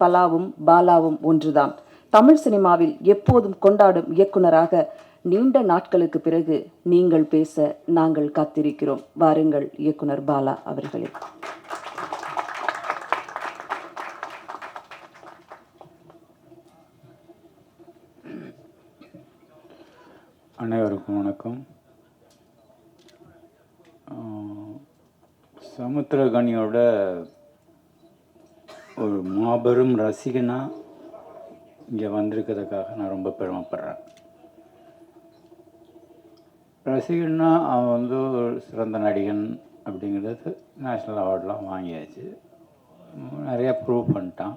பலாவும் பாலாவும் ஒன்றுதான். தமிழ் சினிமாவில் எப்போதும் கொண்டாடும் இயக்குனராக நீண்ட நாட்களுக்கு பிறகு நீங்கள் பேச நாங்கள் காத்திருக்கிறோம். வாருங்கள் இயக்குனர் பாலா அவர்களே. அனைவருக்கும் வணக்கம். சமுத்திரகனியோட ஒரு மாபெரும் ரசிகனாக இங்கே வந்திருக்கிறதுக்காக நான் ரொம்ப பெருமைப்படுறேன். ரசிகன்னா அவன் வந்து ஒரு சிறந்த நடிகன் அப்படிங்கிறது நேஷ்னல் அவார்ட்லாம் வாங்கியாச்சு. நிறையா ப்ரூவ் பண்ணிட்டான்.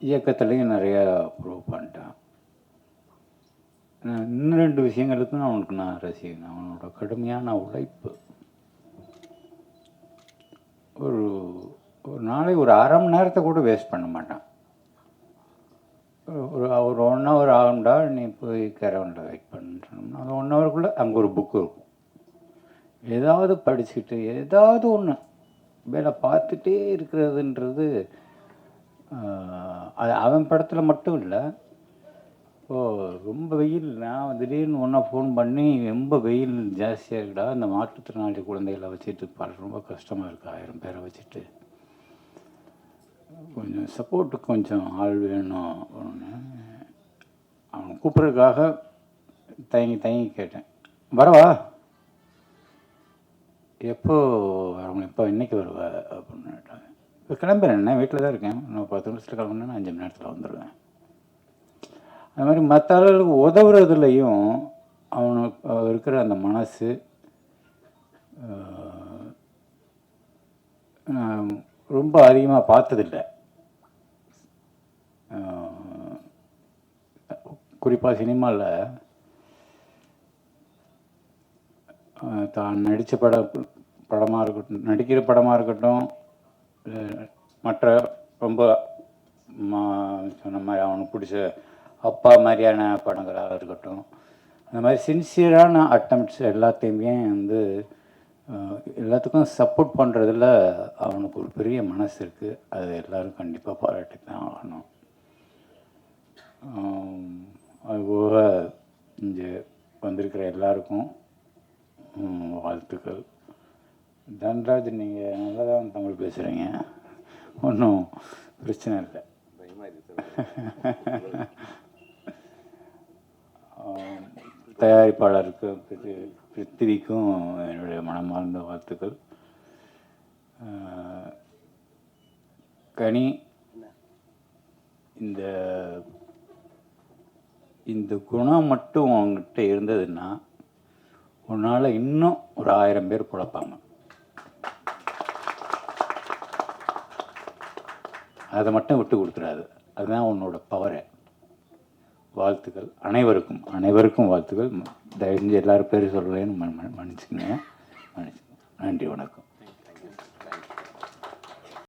இயக்கத்துலேயும் நிறையா ப்ரூவ் பண்ணிட்டான். இன்னும் ரெண்டு விஷயங்களுக்கும் அவனுக்கு நான் ரசிகன். அவனோட கடுமையான உழைப்பு. ஒரு ஒரு நாளை ஒரு அரை மணி நேரத்தை கூட வேஸ்ட் பண்ண மாட்டான். ஒரு- ஒரு ஒன் ஹவர் ஆகும்டா நீ போய் கரவுண்டில் வெயிட் பண்ணுறோம்னா அந்த ஒன் ஹவருக்குள்ளே அங்கே ஒரு புக்கு இருக்கும். ஏதாவது படிச்சுட்டு ஏதாவது ஒன்று வேலை பார்த்துட்டே இருக்கிறதுன்றது அது அவன் படத்தில் மட்டும் இல்லை ஓ ரொம்ப வெயில். நான் திடீர்னு ஒன்றா ஃபோன் பண்ணி ரொம்ப வெயில் ஜாஸ்தியாக இருக்குடா இந்த மாற்றுத்திறனாளி குழந்தைகளை வச்சுட்டு பாரு ரொம்ப கஷ்டமாக இருக்கு ஆயிரம் பேரை வச்சுட்டு. கொஞ்சம் சப்போர்ட்டுக்கு கொஞ்சம் ஆள் வேணும். ஒன்று அவனை கூப்பிட்றதுக்காக தயங்கி தயங்கி கேட்டேன். வரவா? எப்போ வரவங்க எப்போ இன்னைக்கு வருவா? அப்படின்னு கேட்டாங்க இப்போ கிளம்புறேன் என்ன வீட்டில் தான் இருக்கேன். இன்னும் பத்து நிமிஷத்தில் கிளம்புனா அஞ்சு மணி நேரத்தில் வந்துடுவேன் அது மாதிரி மற்ற ஆளுகளுக்கு உதவுறதுலையும் அவனுக்கு அவன் இருக்கிற அந்த மனசு ரொம்ப அதிகமாக பார்த்ததில்ல. குறிப்பாக சினிமாவில் தான் நடித்த பட படமாக இருக்கட்டும் நடிக்கிற படமாக இருக்கட்டும் மற்ற ரொம்ப மா சொன்ன மாதிரி அவனுக்கு பிடிச்ச அப்பா மாதிரியான படங்களாக இருக்கட்டும். அந்த மாதிரி சின்சியரான அட்டம்ப்ட்ஸ் எல்லாத்தையுமே வந்து எல்லாத்துக்கும் சப்போர்ட் பண்ணுறதுல அவனுக்கு ஒரு பெரிய மனசு இருக்குது அது எல்லோரும் கண்டிப்பாக பாராட்டி தான் ஆகணும் அதுபோக இங்கே வந்திருக்கிற எல்லாருக்கும் வாழ்த்துக்கள். தன்ராஜ் நீங்கள் நல்லா தான் தமிழ் பேசுகிறீங்க ஒன்றும் பிரச்சனை இல்லை. ஆம், தயாரிப்பாளருக்கு பிருத்திவிக்கும் என்னுடைய மனமார்ந்த வாழ்த்துக்கள். கனி இந்த இந்த குணம் மட்டும் உங்ககிட்ட இருந்ததுன்னா உன்னால் இன்னும் ஒரு ஆயிரம் பேர் குழப்பாங்க. அதை மட்டும் விட்டு கொடுத்துடாது அதுதான் உன்னோட பவரை வாழ்த்துக்கள். அனைவருக்கும் அனைவருக்கும் வாழ்த்துக்கள். தயவு செஞ்சு எல்லாரும் பேர் சொல்கிறேன்னு மன்னிச்சுக்கங்க. மன்னிச்சுக்கங்க. நன்றி வணக்கம்.